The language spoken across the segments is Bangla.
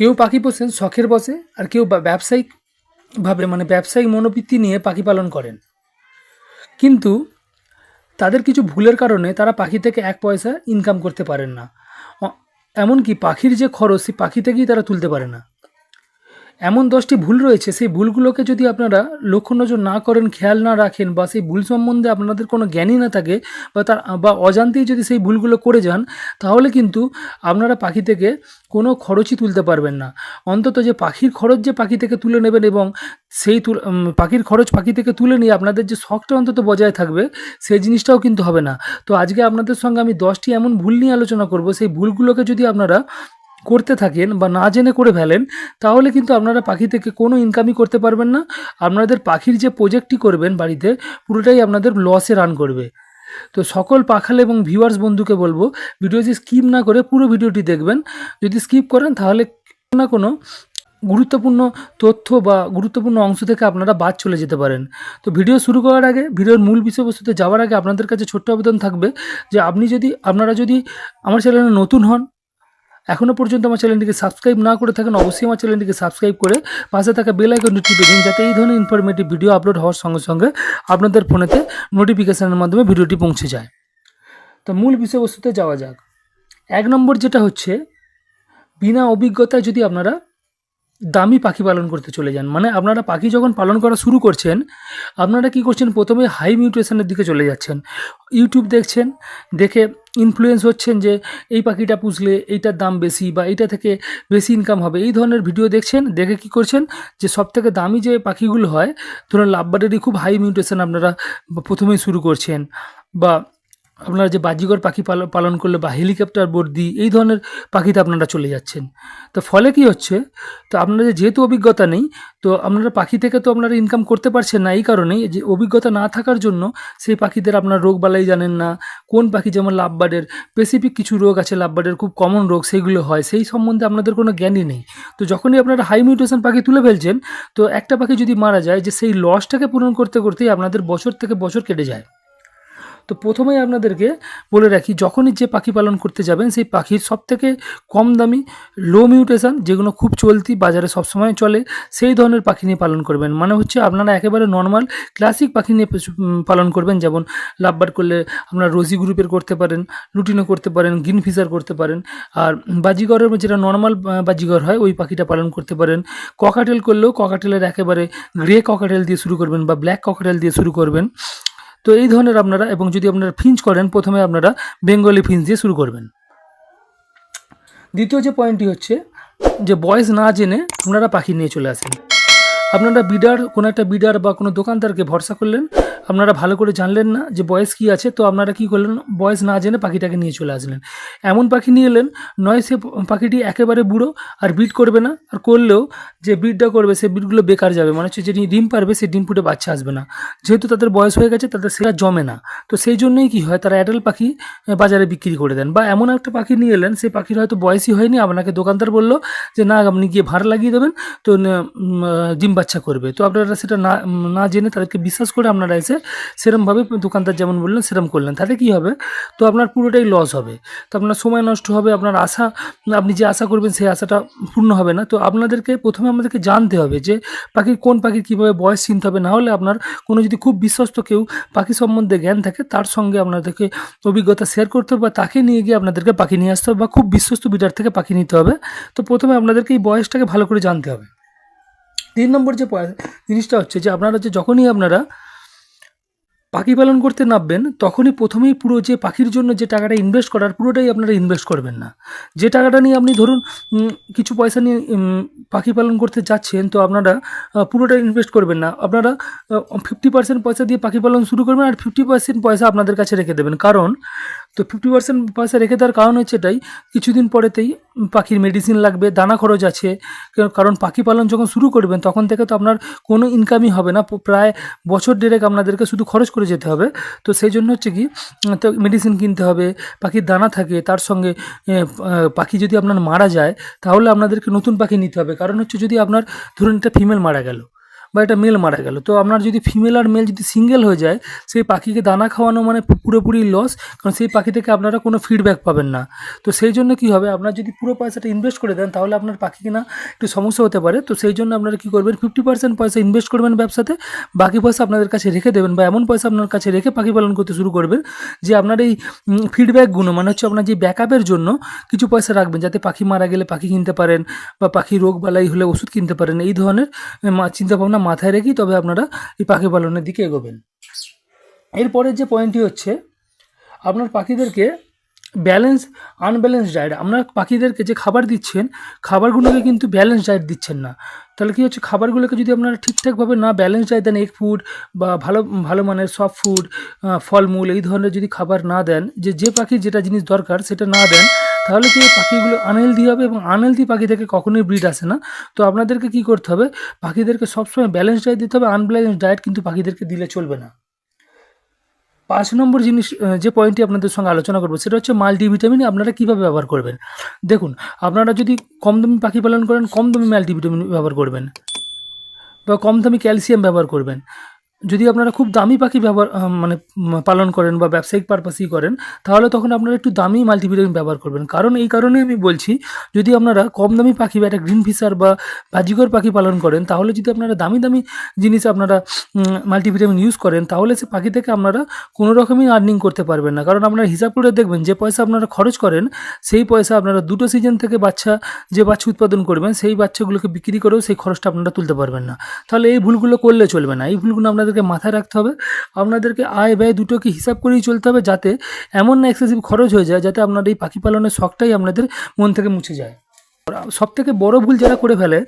কেউ পাখি পোষেন, শখের বসে, আর কেউ ব্যবসায়িকভাবে মানে ব্যবসায়িক মনোবৃত্তি নিয়ে পাখি পালন করেন। কিন্তু তাদের কিছু ভুলের কারণে তারা পাখি থেকে এক পয়সা ইনকাম করতে পারেন না। এমনকি পাখির যে খরচ, সেই পাখি থেকেই তারা তুলতে পারে না। এমন দশটি ভুল রয়েছে, সেই ভুলগুলোকে যদি আপনারা লক্ষ্য নজর না করেন, খেয়াল না রাখেন বা সেই ভুল সম্বন্ধে আপনাদের কোনো জ্ঞানই না থাকে বা তার, বা অজান্তেই যদি সেই ভুলগুলো করে যান, তাহলে কিন্তু আপনারা পাখি থেকে কোনো খরচই তুলতে পারবেন না। অন্তত যে পাখির খরচ যে পাখি থেকে তুলে নেবেন এবং সেই পাখির খরচ পাখি থেকে তুলে নিয়ে আপনাদের যে শখটা অন্তত বজায় থাকবে, সেই জিনিসটাও কিন্তু হবে না। তো আজকে আপনাদের সঙ্গে আমি দশটি এমন ভুল নিয়ে আলোচনা করব, সেই ভুলগুলোকে যদি আপনারা করতে থাকেন বা না জেনে করে ফেলেন, তাহলে কিন্তু আপনারা পাখি থেকে কোনো ইনকামই করতে পারবেন না। আপনাদের পাখির যে প্রজেক্টটি করবেন বাড়িতে, পুরোটাই আপনাদের লসে রান করবে। তো সকল পাখাল এবং ভিউয়ার্স বন্ধুকে বলব ভিডিওটি স্কিপ না করে পুরো ভিডিওটি দেখবেন। যদি স্কিপ করেন, তাহলে কোনো না কোনো গুরুত্বপূর্ণ তথ্য বা গুরুত্বপূর্ণ অংশ থেকে আপনারা বাদ চলে যেতে পারেন। তো ভিডিও শুরু করার আগে ভিডিওর মূল বিষয়বস্তুতে যাওয়ার আগে আপনাদের কাছে ছোট্ট আবেদন থাকবে যে আপনি যদি, আপনারা যদি আমার চ্যানেলে নতুন হন এখনও পর্যন্ত আমার চ্যানেলটিকে সাবস্ক্রাইব না করে থাকেন, অবশ্যই আমার চ্যানেলটিকে সাবস্ক্রাইব করে পাশে থাকা বেল আইকনটি টিপে দিন, যাতে এই ধরনের ইনফরমেটিভ ভিডিও আপলোড হওয়ার সঙ্গে সঙ্গে আপনাদের ফোনেতে নোটিফিকেশানের মাধ্যমে ভিডিওটি পৌঁছে যায়। তো মূল বিষয়বস্তুতে যাওয়া যাক। এক নম্বর যেটা হচ্ছে, বিনা অভিজ্ঞতায় যদি আপনারা দামি পাখি পালন করতে চলে যান মানে আপনারা পাখি যখন পালন করা শুরু করছেন, আপনারা কি করছেন? প্রথমে হাই মিউটেশনের দিকে চলে যাচ্ছেন। ইউটিউব দেখছেন, দেখে ইনফ্লুয়েন্স হচ্ছেন যে এই পাখিটা পুষলে এইটার দাম বেশি বা এইটা থেকে বেশি ইনকাম হবে। এই ধরনের ভিডিও দেখছেন, দেখে কি করছেন? যে সব থেকে দামি যে পাখিগুলো হয়, ধরুন লাভবারেরই খুব হাই মিউটেশন আপনারা প্রথমেই শুরু করছেন বা আপনারা যে বাজিগর পাখি পালন করলে বা হেলিকপ্টার বর্দি এই ধরনের পাখিতে আপনারা চলে যাচ্ছেন। তো ফলে কি হচ্ছে? তো আপনাদের যেহেতু অভিজ্ঞতা নেই, তো আপনারা পাখি থেকে তো আপনারা ইনকাম করতে পারছেন না এই কারণেই যে অভিজ্ঞতা না থাকার জন্য সেই পাখিদের আপনার রোগ বালাই জানেন না। কোন পাখি যেমন লাভবার্ডের স্পেসিফিক কিছু রোগ আছে লাভবার্ডের, খুব কমন রোগ সেইগুলো হয়, সেই সম্বন্ধে আপনাদের কোনো জ্ঞানই নেই। তো যখনই আপনারা হাই মিউটেশন পাখি তুলে ফেলছেন, তো একটা পাখি যদি মারা যায়, যে সেই লসটাকে পূরণ করতে, করতেই আপনাদের বছর থেকে বছর কেটে যায়। তো প্রথমেই আপনাদেরকে বলে রাখি, যখনই যে পাখি পালন করতে যাবেন, সেই পাখির সব থেকে কম দামি লো মিউটেশন যেগুলো খুব চলতি, বাজারে সবসময় চলে, সেই ধরনের পাখি নিয়ে পালন করবেন। মানে হচ্ছে আপনারা একেবারে নর্মাল ক্লাসিক পাখি নিয়ে পালন করবেন। যেমন লাভবার করলে আপনারা রোজি গ্রুপের করতে পারেন, লুটিনো করতে পারেন গ্রিন ফিশার করতে পারেন। আর বাজিগরের যেটা নর্মাল বাজিগর হয়, ওই পাখিটা পালন করতে পারেন। ককাটেল করলেও ককাটেলের একেবারে গ্রে ককাটেল দিয়ে শুরু করবেন বা ব্ল্যাক ককাটেল দিয়ে শুরু করবেন। তো এই ধরনের আপনারা, এবং যদি আপনারা ফিঞ্চ করেন, প্রথমে আপনারা বেঙ্গলি ফিঞ্চ দিয়ে শুরু করবেন। দ্বিতীয় যে পয়েন্টটি হচ্ছে, যে বয়স না জেনে আপনারা পাখি নিয়ে চলে আসেন। আপনারা বিডার, কোনো একটা বিডার বা কোনো দোকানদারকে ভরসা করলেন, আপনারা ভালো করে জানলেন না যে বয়স কী আছে, তো আপনারা কী করলেন, বয়স না জেনে পাখিটাকে নিয়ে চলে আসলেন। এমন পাখি নিয়ে এলেন, নয় সে পাখিটি একেবারে বুড়ো আর ব্রিড করবে না, আর করলেও যে ব্রিডটা করবে, সে ব্রিডগুলো বেকার যাবে। মানে হচ্ছে যে ডিম পারবে, সে ডিম ফুটে বাচ্চা আসবে না। যেহেতু তাদের বয়স হয়ে গেছে, তাদের সেটা জমে না। তো সেই জন্যই কী হয়, তারা অ্যাডাল্ট পাখি বাজারে বিক্রি করে দেন। বা এমন একটা পাখি নিয়ে এলেন, সেই পাখির হয়তো বয়সই হয়নি, আপনাকে দোকানদার বলল যে, না, আপনি গিয়ে ভাড়া লাগিয়ে দেবেন, তো ডিম বাচ্চা করবে। তো আপনারা সেটা না না জেনে তাদেরকে বিশ্বাস করে আপনারা এসে সেরমভাবে দোকানদার যেমন বললেন, সেরম করলেন। তাতে কী হবে? তো আপনার পুরোটাই লস হবে। তো আপনার সময় নষ্ট হবে, আপনার আশা, আপনি যে আশা করবেন সেই আশাটা পূর্ণ হবে না। তো আপনাদেরকে প্রথমে আমাদেরকে জানতে হবে যে পাখির, কোন পাখির কীভাবে বয়স চিনতে হবে? না হলে আপনার কোনো যদি খুব বিশ্বস্ত কেউ পাখি সম্বন্ধে জ্ঞান থাকে, তার সঙ্গে আপনাদেরকে অভিজ্ঞতা শেয়ার করতে হবে বা তাকে নিয়ে গিয়ে আপনাদেরকে পাখি নিয়ে আসতে হবে বা খুব বিশ্বস্ত বিডার থেকে পাখি নিতে হবে। তো প্রথমে আপনাদেরকে এই বয়সটাকে ভালো করে জানতে হবে। তিন নম্বর যে জিনিসটা হচ্ছে যে আপনারা যে যখনই আপনারা পাখি পালন করতে নামবেন, তখনই প্রথমেই পুরো যে পাখির জন্য যে টাকাটা ইনভেস্ট করার, পুরোটাই আপনারা ইনভেস্ট করবেন না। যে টাকাটা নিয়ে আপনি ধরুন কিছু পয়সা নিয়ে পাখি পালন করতে যাচ্ছেন, তো আপনারা পুরোটা ইনভেস্ট করবেন না। আপনারা ফিফটি পার্সেন্ট পয়সা দিয়ে পাখি পালন শুরু করবেন আর ফিফটি পার্সেন্ট পয়সা আপনাদের কাছে রেখে দেবেন। কারণ তো ফিফটি পার্সেন্ট পয়সা রেখে দেওয়ার কারণ হচ্ছে এটাই, কিছুদিন পরেতেই পাখির মেডিসিন লাগবে, দানা খরচ আছে কারণ পাখি পালন যখন শুরু করবেন, তখন থেকে তো আপনার কোনো ইনকামই হবে না, প্রায় বছর দেড়েক আপনাদেরকে শুধু খরচ করে যেতে হবে, তো সেই জন্য হচ্ছে কি, তো মেডিসিন কিনতে হবে, পাখির দানা থাকে, তার সঙ্গে পাখি যদি আপনার মারা যায়, তাহলে আপনাদেরকে নতুন পাখি নিতে হবে, কারণ হচ্ছে যদি আপনার, ধরুন একটা ফিমেল মারা গেল বা একটা মেল মারা গেল। তো আপনার যদি ফিমেল আর মেল যদি সিঙ্গেল হয়ে যায়, সেই পাখিকে দানা খাওয়ানো মানে পুরোপুরি লস কারণ সেই পাখি থেকে আপনারা কোনো ফিডব্যাক পাবেন না। তো সেই জন্য কী হবে? আপনার যদি পুরো পয়সাটা ইনভেস্ট করে দেন, তাহলে আপনার পাখি কিনা একটু সমস্যা হতে পারে। তো সেই জন্য আপনারা কী করবেন? ফিফটি পার্সেন্ট পয়সা ইনভেস্ট করবেন ব্যবসাতে, বাকি পয়সা আপনাদের কাছে রেখে দেবেন বা এমন পয়সা আপনার কাছে রেখে পাখি পালন করতে শুরু করবেন, যে আপনার এই ফিডব্যাকগুলো মানে হচ্ছে আপনার যে ব্যাকআপের জন্য কিছু পয়সা রাখবেন, যাতে পাখি মারা গেলে পাখি কিনতে পারেন বা পাখি রোগ বালাই হলে ওষুধ কিনতে পারেন। এই ধরনের চিন্তা ভাবনা মাথায় রেখেই তবে আপনারা এই পাখি পালনের দিকে এগোবেন। এরপরের যে পয়েন্টটি হচ্ছে, আপনার পাখিদেরকে ব্যালেন্স আনব্যালেন্স ডায়েট আপনার পাখিদেরকে যে খাবার দিচ্ছেন, খাবারগুলোকে কিন্তু ব্যালেন্স ডায়েট দিচ্ছেন না। তাহলে কী হচ্ছে, খাবারগুলোকে যদি আপনারা ঠিকঠাকভাবে না ব্যালেন্স ডায়েট দেন এগ ফুড বা ভালো ভালো মানের সফট ফুড ফলমূল, এই ধরনের যদি খাবার না দেন, যে যে পাখির যেটা জিনিস দরকার সেটা না দেন তাহলে কি পাখিগুলো আনহেলদি হবে এবং আনহেলদি পাখি থেকে কখনোই ব্রিড আসে না? তো আপনাদেরকে কি করতে হবে? পাখিদেরকে সবসময় ব্যালেন্স ডায়েট দিতে হবে। আনব্যালেন্স ডায়েট কিন্তু পাখিদেরকে দিলে চলবে না। পাঁচ নম্বর জিনিস যে পয়েন্টটি আপনাদের সঙ্গে আলোচনা করব, সেটা হচ্ছে মাল্টিভিটামিন আপনারা কীভাবে ব্যবহার করবেন? দেখুন, আপনারা যদি কম দামি পাখি পালন করেন, কম দামি মাল্টিভিটামিন ব্যবহার করবেন বা কম দামি ক্যালসিয়াম ব্যবহার করবেন। যদি আপনারা খুব দামি পাখি ব্যবহার মানে পালন করেন বা ব্যবসায়িক পারপাসেই করেন, তাহলে তখন আপনারা একটু দামি মাল্টিভিটামিন ব্যবহার করবেন। কারণ এই কারণে আমি বলছি, যদি আপনারা কম দামি পাখি বা একটা গ্রিন ফিশার বা বাজিকর পাখি পালন করেন, তাহলে যদি আপনারা দামি দামি জিনিস আপনারা মাল্টিভিটামিন ইউজ করেন, তাহলে সে পাখি থেকে আপনারা কোনো রকমই আর্নিং করতে পারবেন না। কারণ আপনারা হিসাব করে দেখবেন, যে পয়সা আপনারা খরচ করেন, সেই পয়সা আপনারা দুটো সিজন থেকে বাচ্চা, যে বাচ্চা উৎপাদন করবেন, সেই বাচ্চাগুলোকে বিক্রি করেও সেই খরচটা আপনারা তুলতে পারবেন না। তাহলে এই ভুলগুলো করলে চলবে না। এই ভুলগুলো আপনাদেরকে মাথায় রাখতে হবে, আপনাদেরকে আয় ব্যয় দুটোকে হিসাব করেই চলতে হবে যাতে এমন না এক্সেসিভ খরচ হয়ে যায় যাতে আপনার এই পাখি পালনের শখটাই আপনাদের মন থেকে মুছে যায়। সব থেকে বড় ভুল যারা করে ফেলে,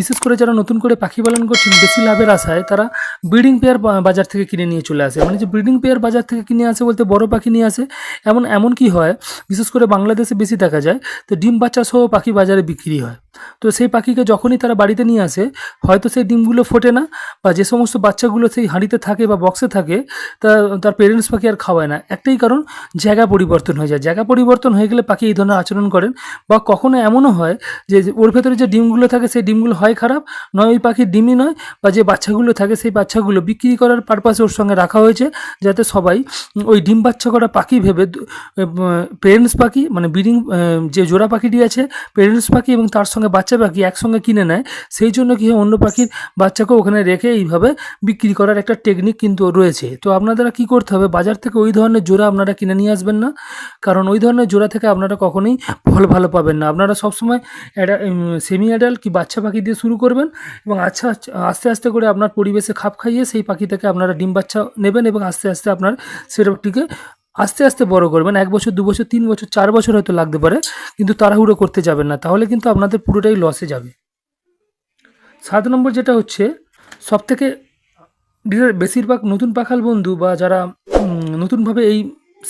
বিশেষ করে যারা নতুন করে পাখি পালন করছেন, বেশি লাভের আশায় তারা ব্রিডিং পেয়ার বাজার থেকে কিনে নিয়ে চলে আসে। মানে যে ব্রিডিং পেয়ার বাজার থেকে কিনে আসে বলতে বড় পাখি নিয়ে আসে, এমন এমন কি হয়, বিশেষ করে বাংলাদেশে বেশি দেখা যায়, তো ডিম বাচ্চা সহ পাখি বাজারে বিক্রি হয়। তো সেই পাখিকে যখনই তারা বাড়িতে নিয়ে আসে, হয়তো সেই ডিমগুলো ফোটে না, বা যে সমস্ত বাচ্চাগুলো সেই হাঁড়িতে থাকে বা বক্সে থাকে, তা, তার পেরেন্টস পাখি আর খাওয়ায় না। একটাই কারণ, জায়গা পরিবর্তন হয়ে যায়। জায়গা পরিবর্তন হয়ে গেলে পাখি এই ধরনের আচরণ করেন, বা কখনো এমনও হয় যে ওর ভেতরে যে ডিমগুলো থাকে সেই ডিমগুলো হয় খারাপ, নয় ওই পাখির ডিমই নয়, বা যে বাচ্চাগুলো থাকে সেই বাচ্চাগুলো বিক্রি করার পারপাসে ওর সঙ্গে রাখা হয়েছে, যাতে সবাই ওই ডিম বাচ্চা করা পাখি ভেবে পেরেন্টস পাখি মানে ব্রিডিং যে জোড়া পাখিটি আছে পেরেন্টস পাখি এবং তার সঙ্গে বাচ্চা পাখি একসঙ্গে কিনে নেয়, সেই জন্য কি অন্য পাখির বাচ্চাকে ওখানে রেখে এইভাবে বিক্রি করার একটা টেকনিক কিন্তু রয়েছে। তো আপনারা কি করতে হবে, বাজার থেকে ওই ধরনের জোড়া আপনারা কিনে নিয়ে আসবেন না, কারণ ওই ধরনের জোড়া থেকে আপনারা কখনোই ফল ভালো পাবেন না। আপনারা সবসময় সেমি অ্যাডাল্ট কি বাচ্চা পাখি দিয়ে শুরু করবেন এবং আচ্ছা আস্তে আস্তে করে আপনার পরিবেশে খাপ খাইয়ে সেই পাখি থেকে আপনারা ডিম বাচ্চা নেবেন এবং আস্তে আস্তে আপনার সেটাটিকে আস্তে আস্তে বড় করবেন। এক বছর, দু বছর, তিন বছর, চার বছর হয়তো লাগতে পারে, কিন্তু তাড়াহুড়ো করতে যাবেন না। তাহলে কিন্তু আপনাদের পুরোটাই লসে যাবে। সাত নম্বর যেটা হচ্ছে, সবথেকে বেশিরভাগ নতুন পাখাল বন্ধু বা যারা নতুনভাবে এই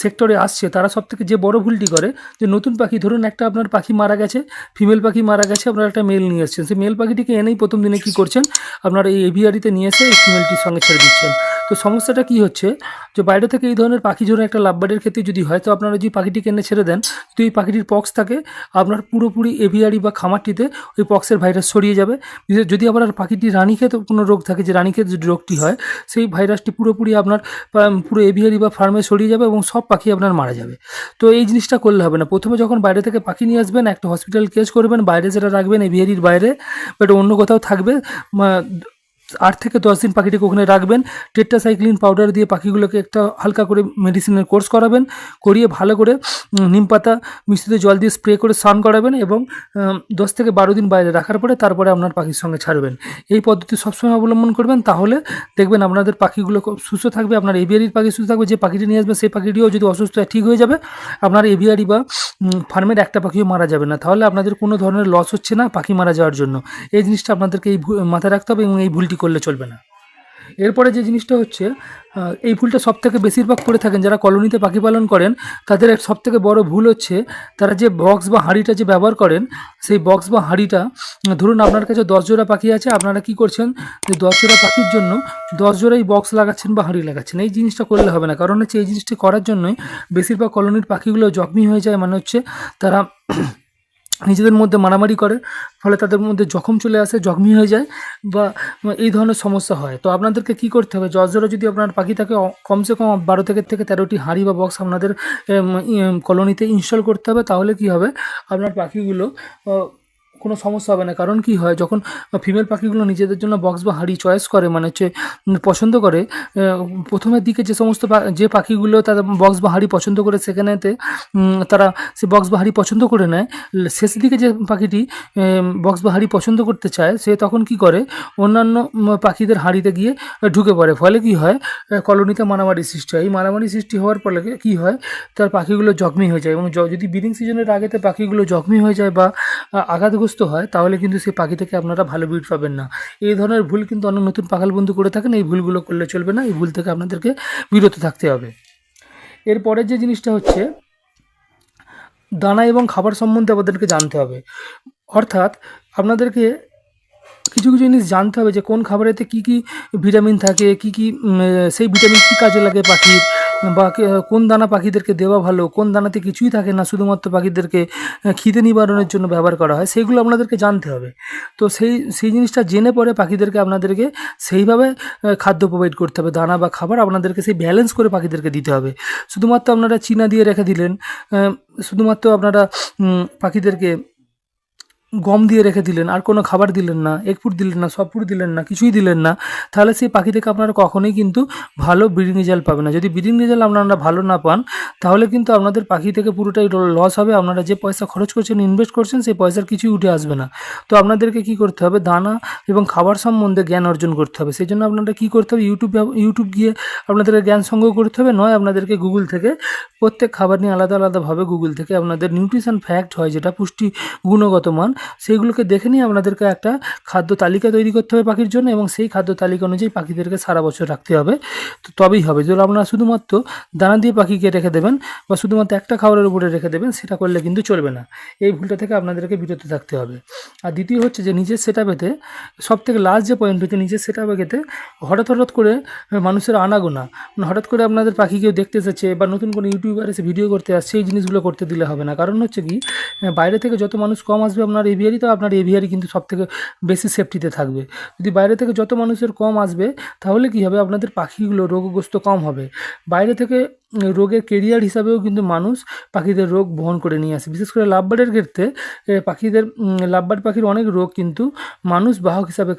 সেক্টরে আসছে, তারা সব থেকে যে বড় ভুলটি করে, যে নতুন পাখি, ধরুন একটা আপনার পাখি মারা গেছে ফিমেল পাখি মারা গেছে, আপনার একটা মেল নিয়ে এসেছেন। সেই মেল পাখিটিকে এনেই প্রথম দিনে কি করছেন? আপনার এই এভিআরিতে নিয়ে এসে এই ফিমেলটির সঙ্গে ছেড়ে দিচ্ছেন। তো সমস্যাটা কি হচ্ছে? যে বাইরে থেকে এই ধরনের পাখি ধরুন একটা লাভবার্ডের ক্ষেত্রে যদি হয়, তো আপনারা যদি পাখিটিকে এনে ছেড়ে দেন যদি ওই পাখিটির পক্স থাকে, আপনার পুরোপুরি এভিয়ারি বা খামারটিতে ওই পক্সের ভাইরাস ছড়িয়ে যাবে। যদি আবার পাখিটি রানীক্ষেত কোনো রোগ থাকে, যে রানীক্ষেত যদি রোগটি হয়, সেই ভাইরাসটি পুরোপুরি আপনার পুরো এভিয়ারি বা ফার্মে ছড়িয়ে যাবে এবং সব পাখি আপনার মারা যাবে। তো এই জিনিসটা করলে হবে না। প্রথমে যখন বাইরে থেকে পাখি নিয়ে আসবেন, একটা হসপিটাল কেস করবেন, বাইরে যেটা রাখবেন এভিয়ারির বাইরে, বাট অন্য কোথাও থাকবে আট থেকে দশ দিন পাখিটিকে ওখানে রাখবেন। টেট্রাসাইক্লিন পাউডার দিয়ে পাখিগুলোকে একটা হালকা করে মেডিসিনের কোর্স করাবেন, করিয়ে ভালো করে নিম পাতা মিশ্রিত জল দিয়ে স্প্রে করে স্নান করাবেন এবং দশ থেকে বারো দিন বাইরে রাখার পরে তারপরে আপনার পাখির সঙ্গে ছাড়বেন। এই পদ্ধতি সবসময় অবলম্বন করবেন, তাহলে দেখবেন আপনাদের পাখিগুলো সুস্থ থাকবে, আপনার এভিয়ারির পাখি সুস্থ থাকবে, যে পাখিটি নিয়ে আসবেন সেই পাখিটিও যদি অসুস্থ হয়, ঠিক হয়ে যাবে। আপনার এভিয়ারি বা ফার্মের একটা পাখিও মারা যাবে না। তাহলে আপনাদের কোনো ধরনের লস হচ্ছে না পাখি মারা যাওয়ার জন্য। এই জিনিসটা আপনাদেরকে এই মাথায় রাখতে হবে এবং এই ভুলটি করলে চলবে না। এরপরে যে জিনিসটা হচ্ছে এই ভুলটা সব থেকে বেশিরভাগ করে থাকেন যারা কলোনিতে পাখি পালন করেন, তাদের সব থেকে বড় ভুল হচ্ছে, তারা যে বক্স বা হাঁড়িটা যে ব্যবহার করেন, সেই বক্স বা হাঁড়িটা, ধরুন আপনার কাছে দশ জোড়া পাখি আছে, আপনারা কি করছেন যে দশ জোড়া পাখির জন্য দশ জোড়াই বক্স লাগাচ্ছেন বা হাঁড়ি লাগাচ্ছেন। এই জিনিসটা করলে হবে না, কারণ হচ্ছে এই জিনিসটি করার জন্যই বেশিরভাগ কলোনির পাখিগুলো জখমি হয়ে যায় মানে হচ্ছে তারা নিজেদের মধ্যে মারামারি করে, ফলে তাদের মধ্যে জখম চলে আসে, জখমি হয়ে যায় বা এই ধরনের সমস্যা হয়। তো আপনাদেরকে কি করতে হবে? জজরে যদি আপনার পাখি থাকে কমসে কম বারো থেকে থেকে তেরোটি হাঁড়ি বা বক্স আপনাদের কলোনিতে ইনস্টল করতে হবে, তাহলে কি হবে? আপনার পাখিগুলো কোনো সমস্যা হবে না। কারণ কি হয় যখন ফিমেল পাখিগুলো নিজেদের জন্য বক্স বা হাঁড়ি চয়েস করে মানে হচ্ছে পছন্দ করে প্রথমের দিকে যে সমস্ত যে পাখিগুলো তারা বক্স বা হাঁড়ি পছন্দ করে সেখানেতে তারা সে বক্স বা হাঁড়ি পছন্দ করে নেয়। শেষ দিকে যে পাখিটি বক্স বা হাঁড়ি পছন্দ করতে চায় সে তখন কি করে অন্যান্য পাখিদের হাঁড়িতে গিয়ে ঢুকে পড়ে। ফলে কি হয় কলোনিতে মারামারি সৃষ্টি হয়। এই মারামারি সৃষ্টি হওয়ার ফলে কি হয় তার পাখিগুলো জখমি হয়ে যায় এবং যদি ব্রিডিং সিজনের আগেতে পাখিগুলো জখমি হয়ে যায় বা আহ, আঘাতগ্রস্ত হয়, তাহলে কিন্তু সেই পাখি থেকে আপনারা ভালো ব্রিড পাবেন না। এই ধরনের ভুল কিন্তু অনেক নতুন পাখাল বন্ধু করে থাকেন, এই ভুলগুলো করলে চলবে না, এই ভুল থেকে আপনাদেরকে বিরত থাকতে হবে। এরপরের যে জিনিসটা হচ্ছে, দানা এবং খাবার সম্বন্ধে আমাদেরকে জানতে হবে। অর্থাৎ আপনাদেরকে কিছু কিছু জিনিস জানতে হবে যে কোন খাবারেতে কী কী ভিটামিন থাকে, কী কী সেই ভিটামিন কী কাজে লাগে পাখির বা কোন দানা পাখিদেরকে দেওয়া ভালো, কোন দানাতে কিছুই থাকে না, শুধুমাত্র পাখিদেরকে খিদে নিবারণের জন্য ব্যবহার করা হয় সেইগুলো আপনাদেরকে জানতে হবে। তো সেই সেই জিনিসটা জেনে পরে পাখিদেরকে আপনাদেরকে সেইভাবে খাদ্য প্রোভাইড করতে হবে। দানা বা খাবার আপনাদেরকে সেই ব্যালেন্স করে পাখিদেরকে দিতে হবে। শুধুমাত্র আপনারা চিনা দিয়ে রেখে দিলেন শুধুমাত্র আপনারা পাখিদেরকে গম দিয়ে রেখে দিলেন, আর কোনো খাবার দিলেন না এক ফুট দিলেন না, সব ফুট দিলেন না, কিছুই দিলেন না, তাহলে সেই পাখি থেকে আপনারা কখনোই কিন্তু ভালো ব্রিডিং রেজাল্ট পাবেন না। যদি ব্রিডিং রেজাল্ট আপনারা ভালো না পান, তাহলে কিন্তু আপনাদের পাখি থেকে পুরোটাই লস হবে। আপনারা যে পয়সা খরচ করছেন ইনভেস্ট করছেন, সেই পয়সার কিছুই উঠে আসবে না। তো আপনাদেরকে কি করতে হবে? দানা এবং খাবার সম্বন্ধে জ্ঞান অর্জন করতে হবে। সেই জন্য আপনারা কী করতে হবে? ইউটিউব ইউটিউব গিয়ে আপনাদেরকে জ্ঞান সংগ্রহ করতে হবে। নয়, আপনাদেরকে গুগল থেকে প্রত্যেক খাবার নিয়ে আলাদা আলাদাভাবে গুগল থেকে আপনাদের নিউট্রিশন ফ্যাক্ট হয়, যেটা পুষ্টি গুণগত মান। সেইগুলোকে দেখে নিয়ে আপনাদেরকে একটা খাদ্য তালিকা তৈরি করতে হবে পাখির জন্য এবং সেই খাদ্য তালিকা অনুযায়ী পাখিদেরকে সারা বছর রাখতে হবে। তো তবেই হবে। যদি আপনারা শুধুমাত্র দানা দিয়ে পাখিকে রেখে দেবেন বা শুধুমাত্র একটা খাবারের উপরে রেখে দেবেন, সেটা করলে কিন্তু চলবে না। এই ভুলটা থেকে আপনাদেরকে বিরত থাকতে হবে। আর দ্বিতীয় হচ্ছে যে নিজের সেটা পেতে সব থেকে লাস্ট যে পয়েন্ট হচ্ছে নিজের সেটা পেতে হঠাৎ হঠাৎ করে মানুষের আনাগোনা মানে হঠাৎ করে আপনাদের পাখি কেউ দেখতে এসেছে বা নতুন কোনো ইউটিউবার এসে ভিডিও করতে আসছে, এই জিনিসগুলো করতে দিলে হবে না। কারণ হচ্ছে কি, বাইরে থেকে যত মানুষ কম আসবে আপনার এভিয়ারি তো আপনার এভিয়ারি কিন্তু সব থেকে বেশি সেফটিতে থাকবে। যদি বাইরে থেকে যত মানুষের কম আসবে, তাহলে কি হবে? আপনাদের পাখিগুলো রোগগ্রস্ত কম হবে। বাইরে থেকে রোগের কেরিয়ার হিসাবেও কিন্তু মানুষ পাখিদের রোগ বহন করে নিয়ে আসে। বিশেষ করে লাভবার্ডের ক্ষেত্রে পাখিদের লাভবার্ড পাখির অনেক রোগ কিন্তু মানুষ বাহক হিসাবে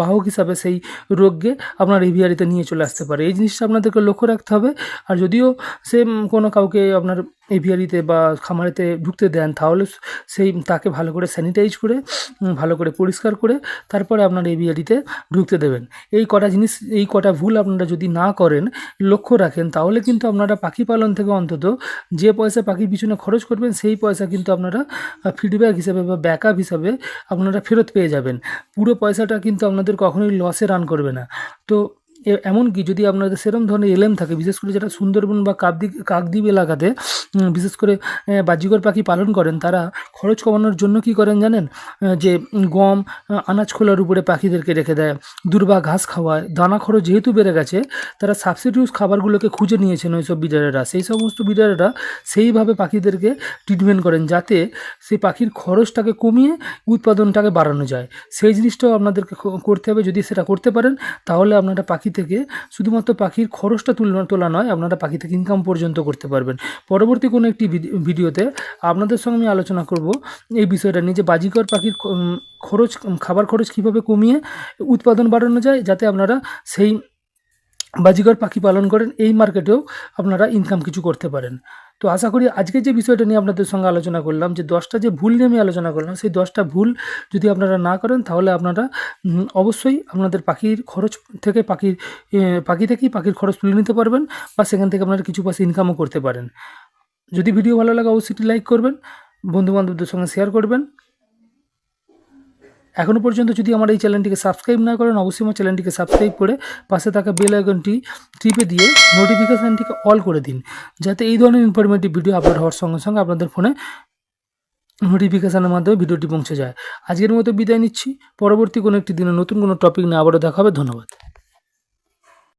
বাহক হিসাবে সেই রোগকে আপনার এভিয়ারিতে নিয়ে চলে আসতে পারে। এই জিনিসটা আপনাদেরকে লক্ষ্য রাখতে হবে। আর যদিও সে কোনো কাউকে আপনার এভিয়ারিতে বা খামারেতে ঢুকতে দেন, তাহলে সেই তাকে ভালো করে স্যানিটাইজ করে ভালো করে পরিষ্কার করে, তারপরে আপনার এভিয়ারিতে ঢুকতে দেবেন। এই কটা জিনিস, এই কটা ভুল আপনারা যদি না করেন, লক্ষ্য রাখেন, তাহলে কিন্তু আপনারা পাখি পালন থেকে অন্তত যে পয়সা পাখির পিছনে খরচ করবেন, সেই পয়সা কিন্তু আপনারা ফিডব্যাক হিসাবে বা ব্যাকআপ হিসাবে আপনারা ফেরত পেয়ে যাবেন। পুরো পয়সাটা কিন্তু আপনাদের কখনোই লসে রান করবে না। তো এমনকি যদি আপনাদের সেরকম ধরনের এলএম থাকে, বিশেষ করে যেটা সুন্দরবন বা কাকদ্বীপ কাকদ্বীপ এলাকাতে বিশেষ করে বাজিকর পাখি পালন করেন, তারা খরচ কমানোর জন্য কি করেন জানেন? যে গম আনাজ খোলার উপরে পাখিদেরকে রেখে দেয়, দুর্বা ঘাস খাওয়ায়, দানা খরচ যেহেতু বেড়ে গেছে, তারা সাবসিডিউস খাবারগুলোকে খুঁজে নিয়েছেন ওই সব বিডারেরা সেই সমস্ত বিডারেরা সেইভাবে পাখিদেরকে ট্রিটমেন্ট করেন, যাতে সেই পাখির খরচটাকে কমিয়ে উৎপাদনটাকে বাড়ানো যায়। সেই জিনিসটাও আপনাদেরকে করতে হবে, যদি সেটা করতে পারেন, তাহলে আপনারা পাখি থেকে শুধুমাত্র পাখির খরচটা তুলনা তোলা নয়, আপনারা পাখি থেকে ইনকাম পর্যন্ত করতে পারবেন। পরবর্তী কোনো একটি ভিডি- ভিডিওতে আপনাদের সঙ্গে আমি আলোচনা করব এই বিষয়টা নিয়ে যে বাজিকর পাখির খরচ, খাবার খরচ কীভাবে কমিয়ে উৎপাদন বাড়ানো যায়, যাতে আপনারা সেই বাজিকর পাখি পালন করেন, এই মার্কেটেও আপনারা ইনকাম কিছু করতে পারেন। তো আশা করি আজকে যে বিষয়টা নিয়ে আপনাদের সঙ্গে আলোচনা করলাম, যে দশটা যে ভুল নিয়ে আমি আলোচনা করলাম, সেই দশটা ভুল যদি আপনারা না করেন, তাহলে আপনারা অবশ্যই আপনাদের পাখির খরচ থেকে পাখির পাখি থেকেই পাখির খরচ তুলে নিতে পারবেন বা সেখান থেকে আপনারা কিছু পয়সা ইনকামও করতে পারেন। যদি ভিডিও ভালো লাগে, অবশ্যই লাইক করবেন, বন্ধুবান্ধবদের সঙ্গে শেয়ার করবেন। এখনও পর্যন্ত যদি আমার এই চ্যানেলটিকে সাবস্ক্রাইব না করেন, অবশ্যই আমার চ্যানেলটিকে সাবস্ক্রাইব করে পাশে থাকা বেল আইকনটি টিপে দিয়ে নোটিফিকেশানটিকে অল করে দিন, যাতে এই ধরনের ইনফরমেটিভ ভিডিও আপলোড হওয়ার সঙ্গে সঙ্গে আপনাদের ফোনে নোটিফিকেশানের মাধ্যমে ভিডিওটি পৌঁছে যায়। আজকের মতো বিদায় নিচ্ছি। পরবর্তী কোনো একটি দিনে নতুন কোনো টপিক নিয়ে আবারও দেখা হবে। ধন্যবাদ।